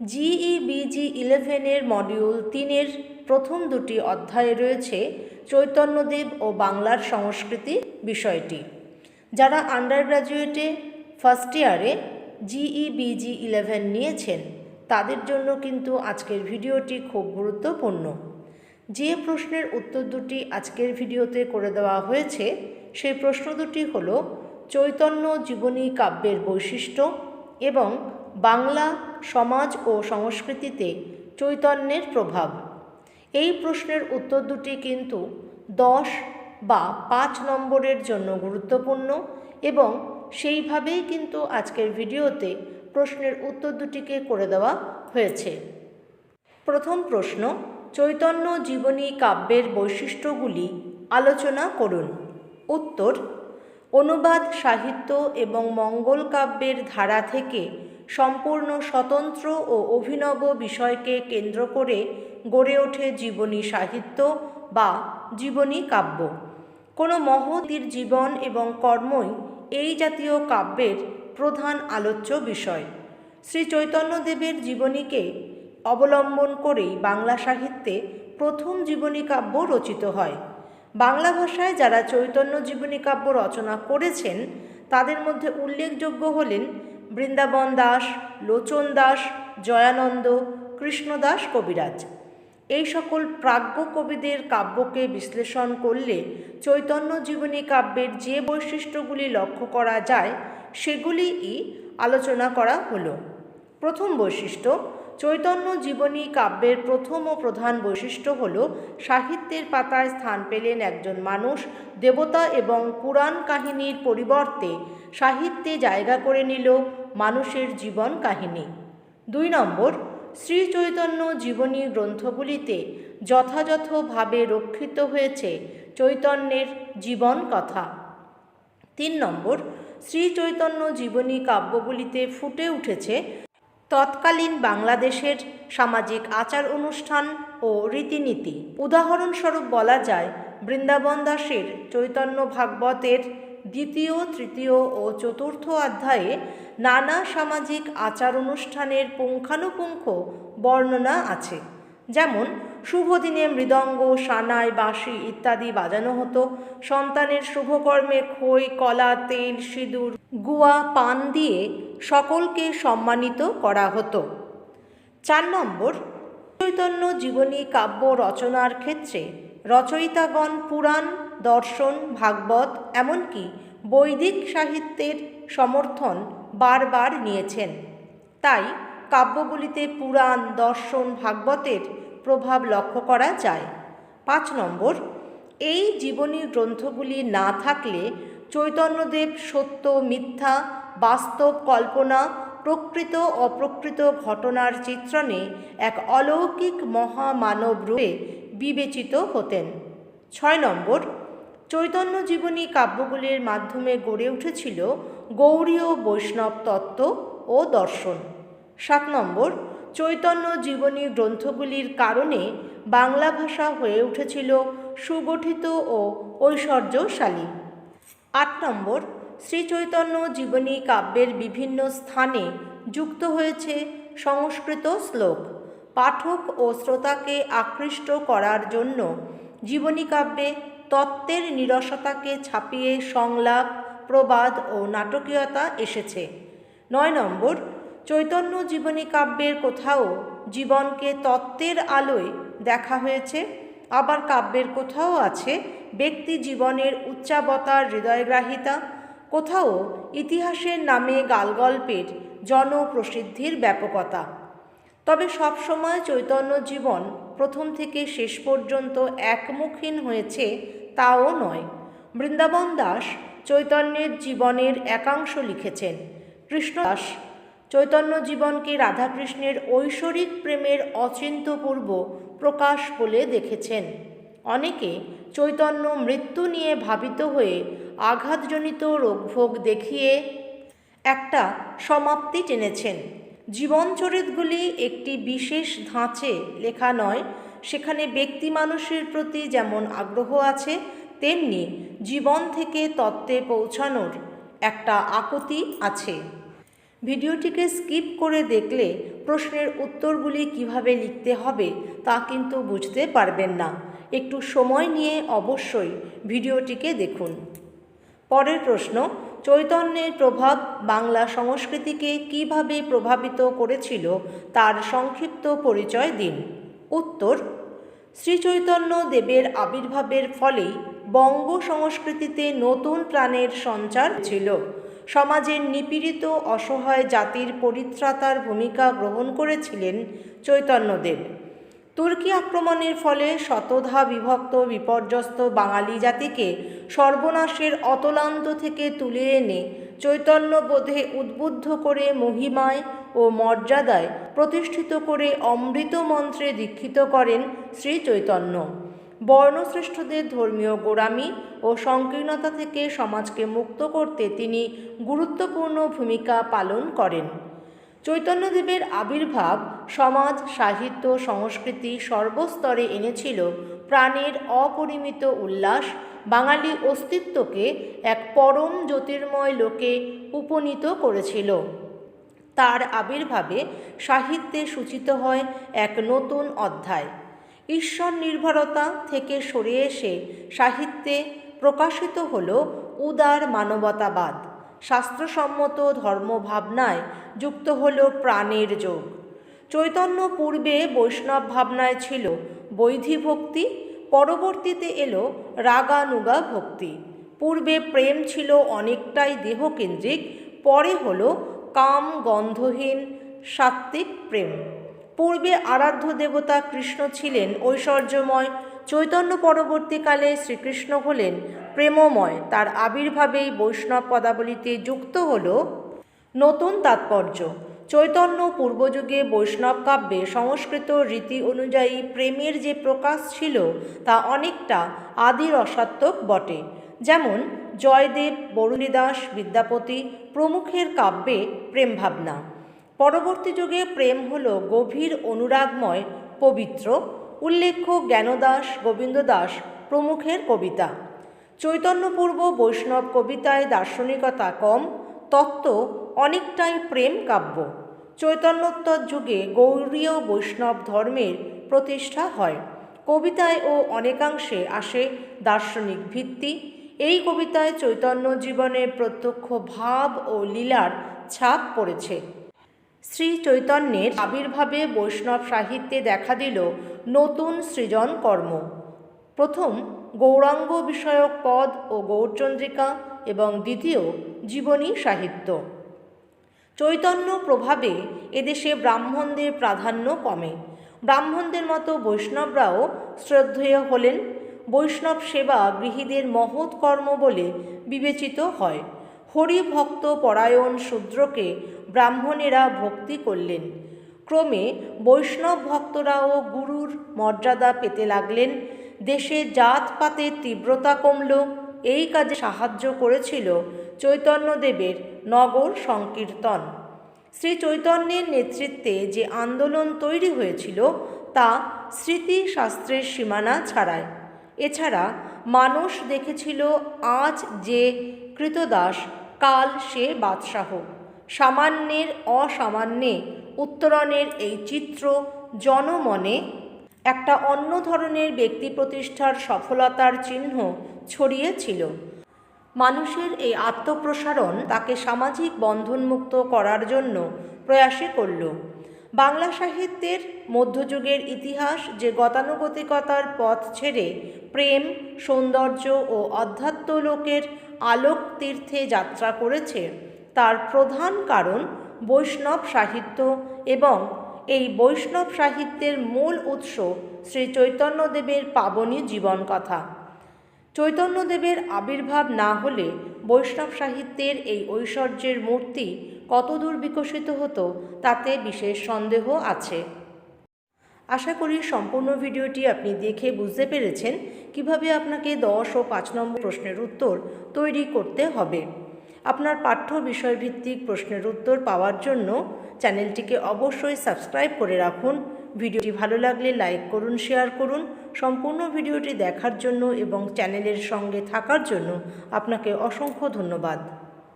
GE busy ইলেভেনের module তিনের প্রথম দুটি অধ্যায়ে রয়েছে চৈতন্যদেব ও বাংলার সংস্কৃতি বিষয়টি। যারা আন্ডার গ্র্যাজুয়েটে ফার্স্ট ইয়ারে জিই বিজি ইলেভেন নিয়েছেন, তাদের জন্য কিন্তু আজকের ভিডিওটি খুব গুরুত্বপূর্ণ। যে প্রশ্নের উত্তর দুটি আজকের ভিডিওতে করে দেওয়া হয়েছে, সেই প্রশ্ন দুটি হল, চৈতন্য জীবনী কাব্যের বৈশিষ্ট্য এবং বাংলা সমাজ ও সংস্কৃতিতে চৈতন্যের প্রভাব। এই প্রশ্নের উত্তর দুটি কিন্তু দশ বা পাঁচ নম্বরের জন্য গুরুত্বপূর্ণ এবং সেইভাবেই কিন্তু আজকের ভিডিওতে প্রশ্নের উত্তর দুটিকে করে দেওয়া হয়েছে। প্রথম প্রশ্ন, চৈতন্য জীবনী কাব্যের বৈশিষ্ট্যগুলি আলোচনা করুন। উত্তর অনুবাদ, সাহিত্য এবং মঙ্গল কাব্যের ধারা থেকে সম্পূর্ণ স্বতন্ত্র ও অভিনব বিষয়কে কেন্দ্র করে গড়ে ওঠে জীবনী সাহিত্য বা জীবনী কাব্য। কোনো মহতির জীবন এবং কর্মই এই জাতীয় কাব্যের প্রধান আলোচ্য বিষয়। শ্রী চৈতন্যদেবের জীবনীকে অবলম্বন করেই বাংলা সাহিত্যে প্রথম জীবনী কাব্য রচিত হয়। বাংলা ভাষায় যারা চৈতন্য জীবনী কাব্য রচনা করেছেন, তাদের মধ্যে উল্লেখযোগ্য হলেন বৃন্দাবন দাস, লোচন দাস, জয়ানন্দ, কৃষ্ণদাস কবিরাজ। এই সকল প্রাজ্ঞ কবিদের কাব্যকে বিশ্লেষণ করলে চৈতন্য জীবনী কাব্যের যে বৈশিষ্ট্যগুলি লক্ষ্য করা যায়, সেগুলিই আলোচনা করা হলো। প্রথম বৈশিষ্ট্য চৈতন্য জীবনী কাব্যের প্রথম ও প্রধান বৈশিষ্ট্য হল, সাহিত্যের পাতায় স্থান পেলেন একজন মানুষ, দেবতা এবং পুরাণ কাহিনীর পরিবর্তে সাহিত্যে জায়গা করে নিল মানুষের জীবন কাহিনী। দুই নম্বর শ্রী চৈতন্য জীবনী গ্রন্থগুলিতে যথাযথভাবে রক্ষিত হয়েছে চৈতন্যের জীবন কথা। তিন নম্বর শ্রী চৈতন্য জীবনী কাব্যগুলিতে ফুটে উঠেছে তৎকালীন বাংলাদেশের সামাজিক আচার অনুষ্ঠান ও রীতিনীতি। উদাহরণস্বরূপ বলা যায়, বৃন্দাবন দাসের চৈতন্য ভাগবতের দ্বিতীয়, তৃতীয় ও চতুর্থ অধ্যায়ে নানা সামাজিক আচার অনুষ্ঠানের পুঙ্খানুপুঙ্খ বর্ণনা আছে। যেমন, শুভ দিনে মৃদঙ্গ, সানাই, বাঁশি ইত্যাদি বাজানো হতো। সন্তানের শুভকর্মে খই, কলা, তেল, সিঁদুর, গুয়া, পান দিয়ে সকলকে সম্মানিত করা হতো। চার নম্বর, চৈতন্য জীবনী কাব্য রচনার ক্ষেত্রে রচয়িতাগণ পুরাণ, দর্শন, ভাগবত, এমনকি বৈদিক সাহিত্যের সমর্থন বারবার নিয়েছেন। তাই কাব্যগুলিতে পুরাণ, দর্শন, ভাগবতের প্রভাব লক্ষ্য করা যায়। পাঁচ নম্বর, এই জীবনী গ্রন্থগুলি না থাকলে চৈতন্যদেব সত্য, মিথ্যা, বাস্তব কল্পনা, প্রকৃত, অপ্রকৃত ঘটনার চিত্রণে এক অলৌকিক মহামানব রূপে বিবেচিত হতেন। ছয় নম্বর, চৈতন্য জীবনী কাব্যগুলির মাধ্যমে গড়ে উঠেছিল গৌড়ীয় বৈষ্ণব তত্ত্ব ও দর্শন। সাত নম্বর, চৈতন্য জীবনী গ্রন্থগুলির কারণে বাংলা ভাষা হয়ে উঠেছিল সুগঠিত ও ঐশ্বর্যশালী। আট নম্বর, শ্রীচৈতন্য জীবনী কাব্যের বিভিন্ন স্থানে যুক্ত হয়েছে সংস্কৃত শ্লোক। পাঠক ও শ্রোতাকে আকৃষ্ট করার জন্য জীবনী কাব্যে তত্ত্বের নিরসতাকে ছাপিয়ে সংলাপ, প্রবাদ ও নাটকীয়তা এসেছে। নয় নম্বর চৈতন্য জীবনী কাব্যের কোথাও জীবনকে তত্ত্বের আলোয় দেখা হয়েছে, আবার কাব্যের কোথাও আছে ব্যক্তি জীবনের উচ্চাবতার হৃদয়গ্রাহিতা, কোথাও ইতিহাসের নামে গালগল্পের জনপ্রসিদ্ধির ব্যাপকতা। তবে সবসময় চৈতন্য জীবন প্রথম থেকে শেষ পর্যন্ত একমুখীন হয়েছে তাও নয়। বৃন্দাবন দাস চৈতন্যের জীবনের একাংশ লিখেছেন। কৃষ্ণদাস চৈতন্য জীবনকে রাধাকৃষ্ণের ঐশ্বরিক প্রেমের অচিন্তপূর্ব প্রকাশ বলে দেখেছেন। অনেকে চৈতন্য মৃত্যু নিয়ে ভাবিত হয়ে আঘাতজনিত রোগভোগ দেখিয়ে একটা সমাপ্তি টেনেছেন। জীবনচরিতগুলি একটি বিশেষ ধাঁচে লেখা নয়, সেখানে ব্যক্তি মানুষের প্রতি যেমন আগ্রহ আছে, তেমনি জীবন থেকে তত্ত্বে পৌঁছানোর একটা আকুতি আছে। ভিডিওটিকে স্কিপ করে দেখলে প্রশ্নের উত্তরগুলি কীভাবে লিখতে হবে তা কিন্তু বুঝতে পারবেন না। একটু সময় নিয়ে অবশ্যই ভিডিওটিকে দেখুন। পরের প্রশ্ন, চৈতন্যের প্রভাব বাংলা সংস্কৃতিকে কীভাবে প্রভাবিত করেছিল তার সংক্ষিপ্ত পরিচয় দিন। উত্তর, শ্রীচৈতন্য দেবের আবির্ভাবের ফলেই বঙ্গ সংস্কৃতিতে নতুন প্রাণের সঞ্চার ছিল সমাজের নিপীড়িত, অসহায় জাতির পরিত্রাতার ভূমিকা গ্রহণ করেছিলেন চৈতন্যদেব তুর্কি আক্রমণের ফলে শতধা বিভক্ত, বিপর্যস্ত বাঙালি জাতিকে সর্বনাশের অতলান্ত থেকে তুলে এনে চৈতন্যবোধে উদ্বুদ্ধ করে মহিমায় ও মর্যাদায় প্রতিষ্ঠিত করে অমৃত মন্ত্রে দীক্ষিত করেন শ্রী চৈতন্য। বর্ণশ্রেষ্ঠদের ধর্মীয় গোড়ামি ও সংকীর্ণতা থেকে সমাজকে মুক্ত করতে তিনি গুরুত্বপূর্ণ ভূমিকা পালন করেন। চৈতন্যদেবের আবির্ভাব সমাজ, সাহিত্য, সংস্কৃতি সর্বস্তরে এনেছিল প্রাণের অপরিমিত উল্লাস, বাঙালি অস্তিত্বকে এক পরম জ্যোতির্ময় লোকে উপনীত করেছিল। তার আবির্ভাবে সাহিত্যে সূচিত হয় এক নতুন অধ্যায়। ঈশ্বর নির্ভরতা থেকে সরে এসে সাহিত্যে প্রকাশিত হল উদার মানবতাবাদ। শাস্ত্রসম্মত ধর্মভাবনায় যুক্ত হল প্রাণের যোগ। চৈতন্য পূর্বে বৈষ্ণব ভাবনায় ছিল বৈধি ভক্তি পরবর্তীতে এলো রাগানুগা ভক্তি। পূর্বে প্রেম ছিল অনেকটাই দেহকেন্দ্রিক, পরে হলো কাম গন্ধহীন সাত্ত্বিক প্রেম। পূর্বে আরাধ্য দেবতা কৃষ্ণ ছিলেন ঐশ্বর্যময়, চৈতন্য পরবর্তীকালে শ্রীকৃষ্ণ হলেন প্রেমময়। তার আবির্ভাবেই বৈষ্ণব পদাবলিতে যুক্ত হল নতুন তাৎপর্য। চৈতন্য পূর্বযুগে বৈষ্ণব কাব্যে সংস্কৃত রীতি অনুযায়ী প্রেমের যে প্রকাশ ছিল তা অনেকটা আদি রসাত্মক বটে। যেমন, জয়দেব, বরুণীদাস, বিদ্যাপতি প্রমুখের কাব্যে প্রেম ভাবনা পরবর্তী যুগে প্রেম হল গভীর অনুরাগময়, পবিত্র, উল্লেখ্য জ্ঞানদাস গোবিন্দ দাস প্রমুখের কবিতা। চৈতন্যপূর্ব বৈষ্ণব কবিতায় দার্শনিকতা কম, তত্ত্ব অনেকটাই প্রেম কাব্য। চৈতন্যোত্তর যুগে গৌরীয় বৈষ্ণব ধর্মের প্রতিষ্ঠা হয়। কবিতায় ও অনেকাংশে আসে দার্শনিক ভিত্তি। এই কবিতায় চৈতন্য জীবনের প্রত্যক্ষ ভাব ও লীলার ছাপ পড়েছে। শ্রী চৈতন্যের আবির্ভাবে বৈষ্ণব সাহিত্যে দেখা দিল নতুন সৃজন কর্ম। প্রথম গৌরাঙ্গ বিষয়ক পদ ও গৌরচন্দ্রিকা এবং দ্বিতীয় জীবনী সাহিত্য। চৈতন্য প্রভাবে এদেশে ব্রাহ্মণদের প্রাধান্য কমে। ব্রাহ্মণদের মতো বৈষ্ণবরাও শ্রদ্ধেয় হলেন। বৈষ্ণব সেবা গৃহীদের মহৎ কর্ম বলে বিবেচিত হয়। হরিভক্ত পরায়ণ শূদ্রকে ব্রাহ্মণেরা ভক্তি করলেন। ক্রমে বৈষ্ণব ভক্তরাও গুরুর মর্যাদা পেতে লাগলেন। দেশে জাতপাতের তীব্রতা কমল। এই কাজে সাহায্য করেছিল চৈতন্যদেবের নগর সংকীর্তন। শ্রী চৈতন্যের নেতৃত্বে যে আন্দোলন তৈরি হয়েছিল, তা স্মৃতিশাস্ত্রের সীমানা ছাড়ায়। এছাড়া মানুষ দেখেছিল আজ যে কৃতদাস, কাল সে বাদশাহ। সামান্যের অসামান্যে উত্তরণের এই চিত্র জনমনে একটা অন্য ধরনের ব্যক্তি প্রতিষ্ঠার সফলতার চিহ্ন ছড়িয়েছিল। মানুষের এই আত্মপ্রসারণ তাকে সামাজিক বন্ধনমুক্ত করার জন্য প্রয়াসে করল। বাংলা সাহিত্যের মধ্যযুগের ইতিহাস যে গতানুগতিকতার পথ ছেড়ে প্রেম, সৌন্দর্য ও অধ্যাত্মলোকের আলোক তীর্থে যাত্রা করেছে তার প্রধান কারণ বৈষ্ণব সাহিত্য এবং এই বৈষ্ণব সাহিত্যের মূল উৎস শ্রী চৈতন্যদেবের পাবনী জীবন কথা চৈতন্যদেবের আবির্ভাব না হলে বৈষ্ণব সাহিত্যের এই ঐশ্বর্যের মূর্তি কতদূর বিকশিত হতো তাতে বিশেষ সন্দেহ আছে। আশা করি সম্পূর্ণ ভিডিওটি আপনি দেখে বুঝতে পেরেছেন কীভাবে আপনাকে দশ ও পাঁচ নম্বর প্রশ্নের উত্তর তৈরি করতে হবে। আপনার পাঠ্য বিষয়ভিত্তিক প্রশ্নের উত্তর পাওয়ার জন্য চ্যানেলটিকে অবশ্যই সাবস্ক্রাইব করে রাখুন। ভিডিওটি ভালো লাগলে লাইক করুন, শেয়ার করুন। সম্পূর্ণ ভিডিওটি দেখার জন্য এবং চ্যানেলের সঙ্গে থাকার জন্য আপনাকে অসংখ্য ধন্যবাদ।